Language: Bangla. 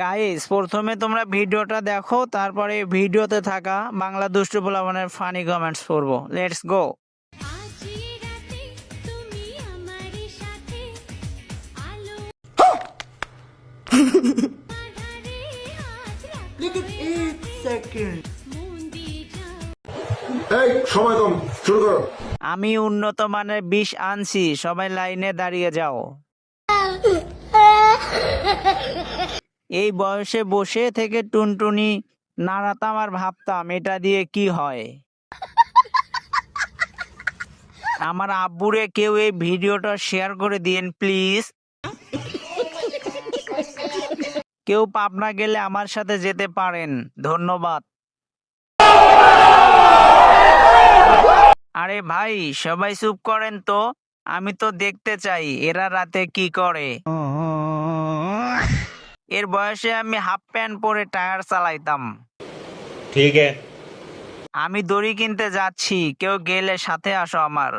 গাইস প্রথমে তোমরা ভিডিওটা দেখো তারপরে ভিডিওতে থাকা বাংলা দুষ্টু পোলাপানের ফানি কমেন্টস পড়ব। লেটস গো আমি উন্নত মানের বিষ আনছি সবাই লাইনে দাঁড়িয়ে যাও। এই বয়সে বসে থেকে টুনটুনি নাড়াতাম আর ভাবতাম, এটা দিয়ে কি হয়? আমার আব্বুরে কেউ এই ভিডিওটা শেয়ার করে দিন প্লিজ। কেউ পাবনা গেলে আমার সাথে যেতে পারেন, ধন্যবাদ। আরে ভাই, সবাই চুপ করেন তো, আমি তো দেখতে চাই, এরা রাতে কি করে? এর বয়সে আমি হাফ প্যান্ট পরে টায়ার চালাইতাম। ঠিক। আছে আমি দড়ি কিনতে যাচ্ছি কেউ গেলে সাথে আসো আমার।